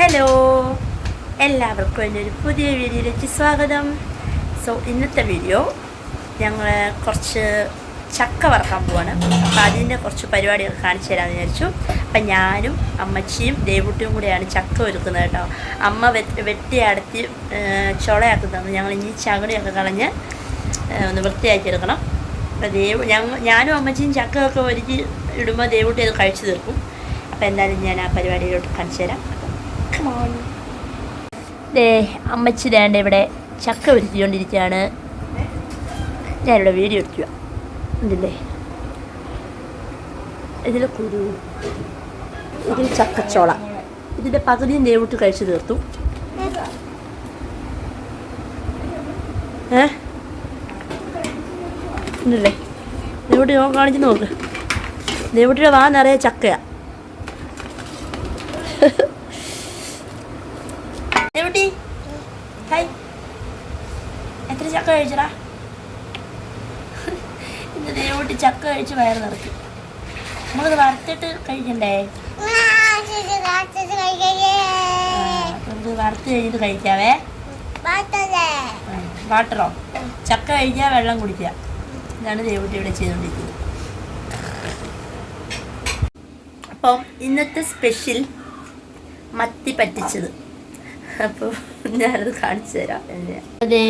Hello എല്ലാവർക്കും എന്റെ ഒരു പുതിയ വീഡിയോയിലേക്ക് സ്വാഗതം. സോ ഇന്നത്തെ വീഡിയോ ഞങ്ങൾ കുറച്ച് ചക്ക വറക്കാൻ പോവാണ്. അപ്പോൾ അതിന്റെ കുറച്ച് പരിപാടികൾ കാണിച്ചു തരാമെന്ന് വിചാരിച്ചു. അപ്പം ഞാനും അമ്മച്ചിയും ദേവുട്ടിയും കൂടെയാണ് ചക്ക ഒരുക്കുന്നത് കേട്ടോ. അമ്മ വെട്ടി അടത്തി ചുളയാക്കുന്നത് ഞങ്ങൾ ഇനി ചകടിയൊക്കെ കളഞ്ഞ് ഒന്ന് വൃത്തിയാക്കി എടുക്കണം. അപ്പോൾ ദേവ് ഞങ്ങൾ ഞാനും അമ്മച്ചിയും ചക്കയൊക്കെ ഒരുക്കി ഇടുമ്പോൾ ദേവുട്ടി അത് കഴിച്ചു തീർക്കും. അപ്പോൾ എന്തായാലും ഞാൻ ആ പരിപാടിയിലോട്ട് കാണിച്ചു തരാം. ദേ അമ്മച്ചി ദേണ്ട ഇവിടെ ചക്ക വരുത്തിക്കൊണ്ടിരിക്കുകയാണ് ഞാനിവിടെ വീഡിയോ എടുക്കുക. ഇതില്ലേ ഇതിൽ കുരു ഇതിൽ ചക്കച്ചോള. ഇതിന്റെ പകുതിയും ദേവിട്ട് കഴിച്ചു തീർത്തു. ഏ? ഇല്ലേ? ദേവിട്ട് ഞാൻ കാണിച്ചു നോക്ക്. ദേവിട്ടിയുടെ വാ നിറയെ ചക്കയാ ദേവുട്ടി ഹായ് എത്ര ചക്ക കഴിച്ചടാ ഇന്ന് ദേവുട്ടി ചക്ക കഴിച്ച് വയറ് നിറക്കും നമ്മളിത് വറുത്തിട്ട് കഴിക്കണ്ടേ? വറുത്ത് കഴിഞ്ഞിട്ട് കഴിക്കാവേ. വാട്ടറോ? ചക്ക കഴിക്കുക വെള്ളം കുടിക്കുക. ഇതാണ് ദേവുട്ടി ഇവിടെ ചെയ്തുകൊണ്ടിരിക്കുന്നത്. അപ്പം ഇന്നത്തെ സ്പെഷ്യൽ മത്തി പറ്റിച്ചത്. അപ്പോൾ ഞാനത് കാണിച്ചു തരാം.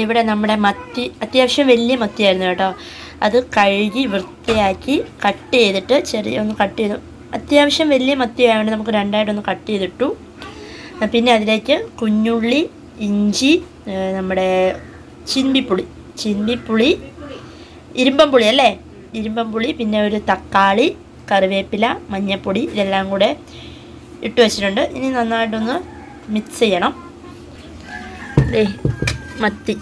ഇവിടെ നമ്മുടെ മത്തി അത്യാവശ്യം വലിയ മത്തിയായിരുന്നു കേട്ടോ. അത് കഴുകി വൃത്തിയാക്കി കട്ട് ചെയ്തിട്ട് ചെറിയ ഒന്ന് കട്ട് ചെയ്തു. അത്യാവശ്യം വലിയ മത്തി ആയതുകൊണ്ട് നമുക്ക് രണ്ടായിട്ടൊന്ന് കട്ട് ചെയ്തിട്ടു. പിന്നെ അതിലേക്ക് കുഞ്ഞുള്ളി ഇഞ്ചി നമ്മുടെ ചിന്തിപ്പുളി ചിന്തിപ്പുളി ഇരുമ്പംപുളി അല്ലേ? ഇരുമ്പംപുളി പിന്നെ ഒരു തക്കാളി കറിവേപ്പില മഞ്ഞൾപ്പൊടി ഇതെല്ലാം കൂടെ ഇട്ട് വെച്ചിട്ടുണ്ട്. ഇനി നന്നായിട്ടൊന്ന് മിക്സ് ചെയ്യണം. മത്തി.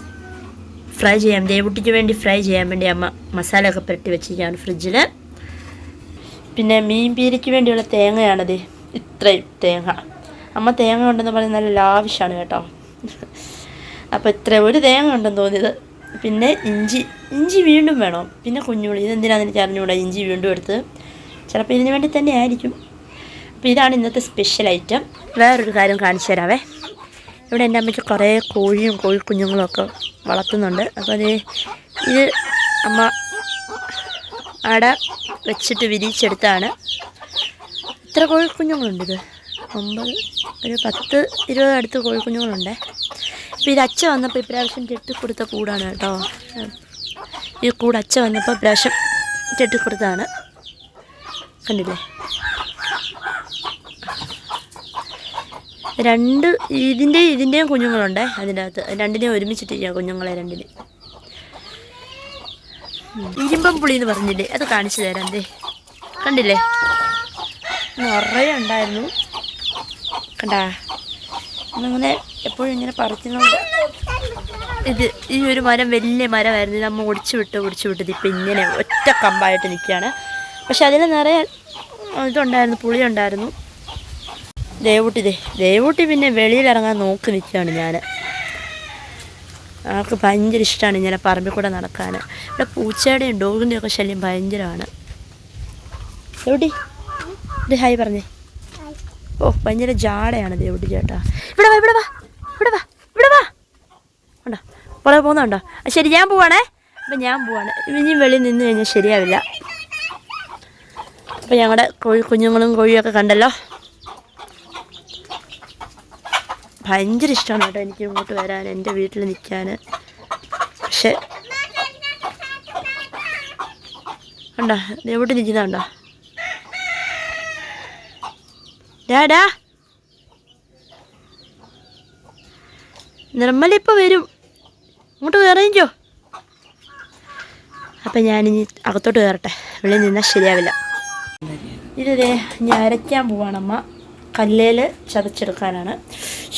ഫ്രൈ ചെയ്യാം. ദേവുട്ടിക്ക് വേണ്ടി ഫ്രൈ ചെയ്യാൻ വേണ്ടി അമ്മ മസാലയൊക്കെ പുരട്ടി വെച്ചിരിക്കുകയാണ് ഫ്രിഡ്ജിൽ പിന്നെ മീൻ പീരിക്ക് വേണ്ടിയുള്ള തേങ്ങയാണത്. ഇത്രയും തേങ്ങ. അമ്മ തേങ്ങ ഉണ്ടെന്ന് പറയുന്നത് നല്ല ലാവിഷാണ് കേട്ടോ. അപ്പോൾ ഇത്ര ഒരു തേങ്ങ ഉണ്ടെന്ന് തോന്നിയത്. പിന്നെ ഇഞ്ചി ഇഞ്ചി വീണ്ടും വേണം. പിന്നെ കുഞ്ഞുള്ളി ഇതെന്തിനാണെന്ന് എനിക്ക് അറിഞ്ഞുകൂടാ. ഇഞ്ചി വീണ്ടും എടുത്ത് ചിലപ്പോൾ ഇതിന് വേണ്ടി തന്നെ ആയിരിക്കും. അപ്പോൾ ഇതാണ് ഇന്നത്തെ സ്പെഷ്യൽ ഐറ്റം. വേറൊരു കാര്യം കാണിച്ചു തരാവേ. ഇവിടെ എന്റെ അമ്മയ്ക്ക് കുറേ കോഴിയും കോഴിക്കുഞ്ഞുങ്ങളും ഒക്കെ വളർത്തുന്നുണ്ട്. അപ്പോൾ അത് ഇത് അമ്മ അട വെച്ചിട്ട് വിരിച്ചെടുത്താണ് ഇത്ര കോഴിക്കുഞ്ഞുങ്ങളുണ്ട് ഇത്? ഒമ്പത് ഒരു പത്ത് ഇരുപത് അടുത്ത് കോഴിക്കുഞ്ഞുങ്ങളുണ്ട്. അപ്പോൾ ഇത് അച്ഛ വന്നപ്പോൾ ഇപ്രാവശ്യം കെട്ടിക്കൊടുത്ത കൂടാണ് കേട്ടോ. ഈ കൂട് അച്ഛ വന്നപ്പോൾ ഇപ്രാവശ്യം കൊടുത്താണ് കണ്ടില്ലേ? രണ്ട് ഇതിന്റെ ഇതിന്റെയും കുഞ്ഞുങ്ങളുണ്ട്. അതിന്റെ അകത്ത് രണ്ടിനെയും ഒരുമിച്ചിട്ടിരിക്കുക കുഞ്ഞുങ്ങളെ രണ്ടിനെ. ഇരുമ്പം പുളി എന്ന് പറഞ്ഞില്ലേ? അത് കാണിച്ചു തരാം ദേ. കണ്ടില്ലേ? നിറയെ ഉണ്ടായിരുന്നു. കണ്ടാ? അങ്ങനെ എപ്പോഴും ഇങ്ങനെ പറിക്കുന്ന ഇത് ഈ ഒരു മരം വലിയ മരമായിരുന്നു. നമ്മൾ ഒടിച്ചു വിട്ട് ഒടിച്ചു വിട്ടത് ഇപ്പം ഇങ്ങനെ ഒറ്റ കമ്പായിട്ട് നിൽക്കുകയാണ്. പക്ഷെ അതിന് നിറയെ ഇതുണ്ടായിരുന്നു പുളി ഉണ്ടായിരുന്നു ദേവൂട്ടി ദേവൂട്ടി പിന്നെ വെളിയിലിറങ്ങാൻ നോക്കി നിൽക്കുകയാണ് ഞാൻ ആൾക്ക് ഭയങ്കര ഇഷ്ടമാണ് ഇങ്ങനെ പറമ്പിൽ കൂടെ നടക്കാൻ. ഇവിടെ പൂച്ചയുടെയും ഡോഗിന്റെയും ഒക്കെ ശല്യം ഭയങ്കരമാണ്. ദേവൂട്ടി ദേ ഹായ് പറഞ്ഞേ. ഓ ഭയങ്കര ജാടയാണ് ദേവൂട്ടി ചേട്ടാ. ഇവിടെ വാ ഇവിടെ വാ ഇവിടെ വാ ഇവിടെ വാ. ഉണ്ടോ? പുറകെ പോകുന്നുണ്ടോ ശരി ഞാൻ പോവാണേ. അപ്പം ഞാൻ പോവാണ്. ഇനി വെളിയിൽ നിന്ന് കഴിഞ്ഞാൽ ശരിയാവില്ല. അപ്പം ഞങ്ങളുടെ കോഴി കുഞ്ഞുങ്ങളും കോഴിയൊക്കെ കണ്ടല്ലോ. ഭയങ്കര ഇഷ്ടമാണ് കേട്ടോ എനിക്ക് ഇങ്ങോട്ട് വരാൻ എന്റെ വീട്ടിൽ നിൽക്കാൻ. പക്ഷെ ഉണ്ടോ എവിടെ നിൽക്കുന്നുണ്ടോ ഡാഡാ നിർമ്മല ഇപ്പോൾ വരും. ഇങ്ങോട്ട് കയറിക്കോ അപ്പം ഞാനിനി അകത്തോട്ട് കയറട്ടെ. വെളിയിൽ നിന്നാൽ ശരിയാവില്ല. ഇതേ ഞാൻ അരയ്ക്കാൻ പോവാണമ്മ കല്ലേൽ ചതച്ചെടുക്കാനാണ്.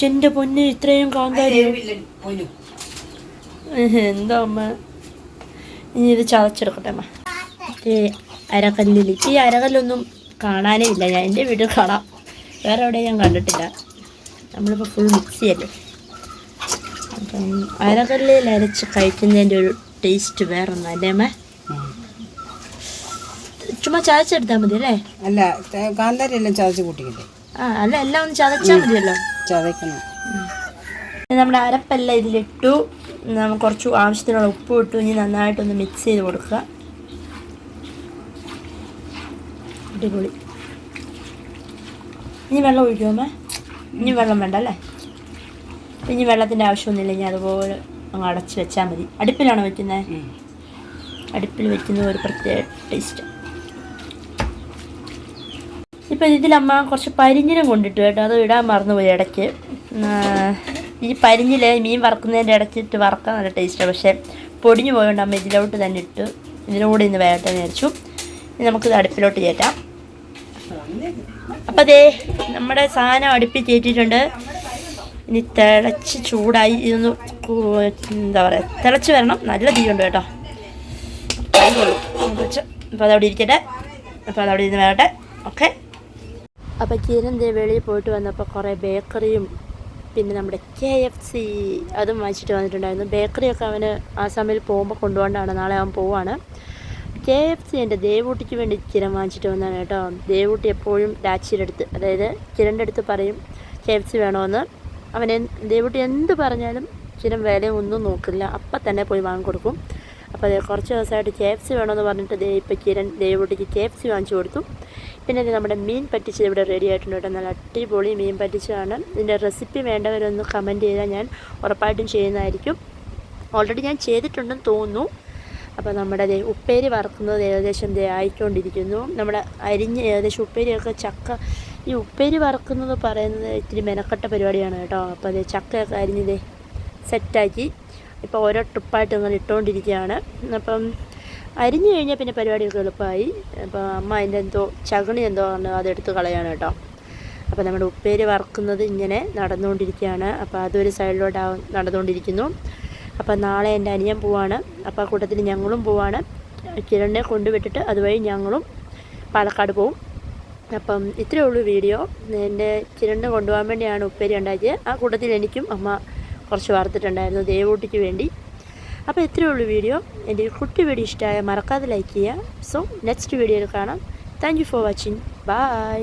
എന്റെ പൊന്ന് ഇത്രയും കാന്താരി. എന്താ അമ്മ? ഇനി ഇത് ചതച്ചെടുക്കട്ടെ അമ്മ. ഈ അരകല്ലിൽ ഈ അരകല്ലൊന്നും കാണാനേ ഇല്ല. ഞാൻ എന്റെ വീട്ടിൽ കാണാം. വേറെ എവിടെയും ഞാൻ കണ്ടിട്ടില്ല. നമ്മളിപ്പോൾ ഫുൾ മിക്സ് ചെയ്യല്ലേ? അപ്പം അരകല്ലിൽ അരച്ച് കഴിക്കുന്നതിന്റെ ഒരു ടേസ്റ്റ് വേറെ ഒന്നും അല്ലേ അമ്മ? ചുമ്മാ ചതച്ചെടുത്താൽ മതി അല്ലേ അല്ല കാന്താരി എല്ലാം ചതച്ച് കൂട്ടിക്കില്ലേ ആ അല്ല എല്ലാം ഒന്ന് ചതച്ചാൽ മതിയല്ലോ? ചതയ്ക്കണം നമ്മുടെ അരപ്പെല്ലാം ഇതിലിട്ടു. കുറച്ച് ആവശ്യത്തിനുള്ള ഉപ്പ് ഇട്ടു. ഇനി നന്നായിട്ടൊന്ന് മിക്സ് ചെയ്ത് കൊടുക്കുക. അടിപൊളി. ഇനി വെള്ളം ഒഴിക്കുമോ ഇനി വെള്ളം വേണ്ട അല്ലേ? ഇനി വെള്ളത്തിന്റെ ആവശ്യമൊന്നുമില്ല. ഇനി അതുപോലെ അങ്ങ് അടച്ച് വെച്ചാൽ മതി. അടുപ്പിലാണോ വയ്ക്കുന്നത് അടുപ്പിൽ വെക്കുന്ന ഒരു പ്രത്യേക ടേസ്റ്റ് ഇപ്പം അമ്മ കുറച്ച് പരിഞ്ഞിനും കൊണ്ടിട്ട് കേട്ടോ. അത് ഇടാൻ മറന്നുപോയി ഇടയ്ക്ക്. ഈ പരിഞ്ഞിൽ മീൻ വറക്കുന്നതിന്റെ ഇടയ്ക്കിട്ട് വറക്കാൻ നല്ല ടേസ്റ്റാണ് പക്ഷേ പൊടിഞ്ഞു പോയതുകൊണ്ട് അമ്മ ഇതിലോട്ട് തന്നെ ഇട്ട്. ഇതിനോട് ഇന്ന് വേട്ട നേരിച്ചു ഇനി നമുക്കിത് അടുപ്പിലോട്ട് കയറ്റാം. അപ്പം അതേ നമ്മുടെ സാധനം അടുപ്പിൽ കയറ്റിയിട്ടുണ്ട്. ഇനി തിളച്ച് ചൂടായി ഇതൊന്ന് എന്താ പറയുക തിളച്ച് വരണം. നല്ല തീയുണ്ട് കേട്ടോ. അപ്പോൾ അതവിടെ ഇരിക്കട്ടെ. അപ്പോൾ അതവിടെ ഇരുന്ന് വരട്ടെ ഓക്കെ. അപ്പോൾ കിരൺ ദേ വെളിയിൽ പോയിട്ട് വന്നപ്പോൾ കുറേ ബേക്കറിയും പിന്നെ നമ്മുടെ കെ എഫ് സി അതും വാങ്ങിച്ചിട്ട് വന്നിട്ടുണ്ടായിരുന്നു. ബേക്കറിയൊക്കെ അവന് ആ സമയത്ത് പോകുമ്പോൾ കൊണ്ടുപോകേണ്ടതാണ് നാളെ അവൻ പോവാണ്. കെ എഫ് സി എന്റെ ദേവൂട്ടിക്ക് വേണ്ടി കിരൺ വാങ്ങിച്ചിട്ട് വന്നാണ് കേട്ടോ. ദേവൂട്ടി എപ്പോഴും രാച്ചിയുടെ അടുത്ത്. അതായത് കിരണിന്റെ അടുത്ത് പറയും കെ എഫ് സി വേണമെന്ന് അവൻ ദേവൂട്ടി എന്ത് പറഞ്ഞാലും കിരൺ വില ഒന്നും നോക്കില്ല. അപ്പം തന്നെ പോയി വാങ്ങിക്കൊടുക്കും അപ്പോൾ കുറച്ച് ദിവസമായിട്ട് കെ എഫ് സി വേണമെന്ന് പറഞ്ഞിട്ട് ദേ ഇപ്പോൾ കിരൺ ദേവൂട്ടിക്ക് കെ എഫ് സി വാങ്ങിച്ചു കൊടുത്തു. പിന്നെ ഇത് നമ്മുടെ മീൻ പറ്റിച്ചത് ഇവിടെ റെഡി ആയിട്ടുണ്ട് കേട്ടോ. നല്ല അടിപൊളി മീൻ പറ്റിച്ചതാണ്. ഇതിന്റെ റെസിപ്പി വേണ്ടവരൊന്ന് കമന്റ് ചെയ്താൽ ഞാൻ ഉറപ്പായിട്ടും ചെയ്യുന്നതായിരിക്കും. ഓൾറെഡി ഞാൻ ചെയ്തിട്ടുണ്ടെന്ന് തോന്നുന്നു. അപ്പോൾ നമ്മുടെ ഉപ്പേരി വറക്കുന്നത് ഏകദേശം ആയിക്കൊണ്ടിരിക്കുന്നു. നമ്മുടെ അരിഞ്ഞ് ഏകദേശം ഉപ്പേരിയൊക്കെ ചക്ക ഈ ഉപ്പേരി വറക്കുന്നത് പറയുന്നത് ഇത്തിരി മെനക്കെട്ട പരിപാടിയാണ് കേട്ടോ. അപ്പോൾ അതേ ചക്കയൊക്കെ അരിഞ്ഞ് ദേ സെറ്റാക്കി ഇപ്പോൾ ഓരോ ട്രിപ്പായിട്ട് ഇങ്ങനെ ഇട്ടുകൊണ്ടിരിക്കുകയാണ്. അപ്പം അരിഞ്ഞു കഴിഞ്ഞാൽ പിന്നെ പരിപാടിയൊക്കെ എളുപ്പമായി. അപ്പോൾ അമ്മ അതിന്റെ എന്തോ ചകണി എന്തോ പറഞ്ഞു അതെടുത്ത് കളയാണ് കേട്ടോ. അപ്പോൾ നമ്മുടെ ഉപ്പേര് വറക്കുന്നത് ഇങ്ങനെ നടന്നുകൊണ്ടിരിക്കുകയാണ്. അപ്പോൾ അതൊരു സൈഡിലോട്ട് നടന്നുകൊണ്ടിരിക്കുന്നു. അപ്പോൾ നാളെ എന്റെ അനിയൻ പോവാണ്. അപ്പോൾ കൂട്ടത്തിൽ ഞങ്ങളും പോവാണ്. കിരണിനെ കൊണ്ടുവിട്ടിട്ട് അതുവഴി ഞങ്ങളും പാലക്കാട് പോവും. അപ്പം ഇത്രയേ ഉള്ളൂ വീഡിയോ. എന്റെ കിരണിനെ കൊണ്ടുപോകാൻ വേണ്ടിയാണ് ഉപ്പേരി ഉണ്ടാക്കിയത്. ആ കൂട്ടത്തിൽ എനിക്കും അമ്മ കുറച്ച് വറുത്തിട്ടുണ്ടായിരുന്നു ദേവൂട്ടിക്ക് വേണ്ടി. അപ്പോൾ ഇത്രയേ ഉള്ളൂ വീഡിയോ. എന്റെ ഒരു കുട്ടി വീഡിയോ ഇഷ്ടമായ മറക്കാതെ ലൈക്ക് ചെയ്യുക. സോ നെക്സ്റ്റ് വീഡിയോയിൽ കാണാം. Thank for watching bye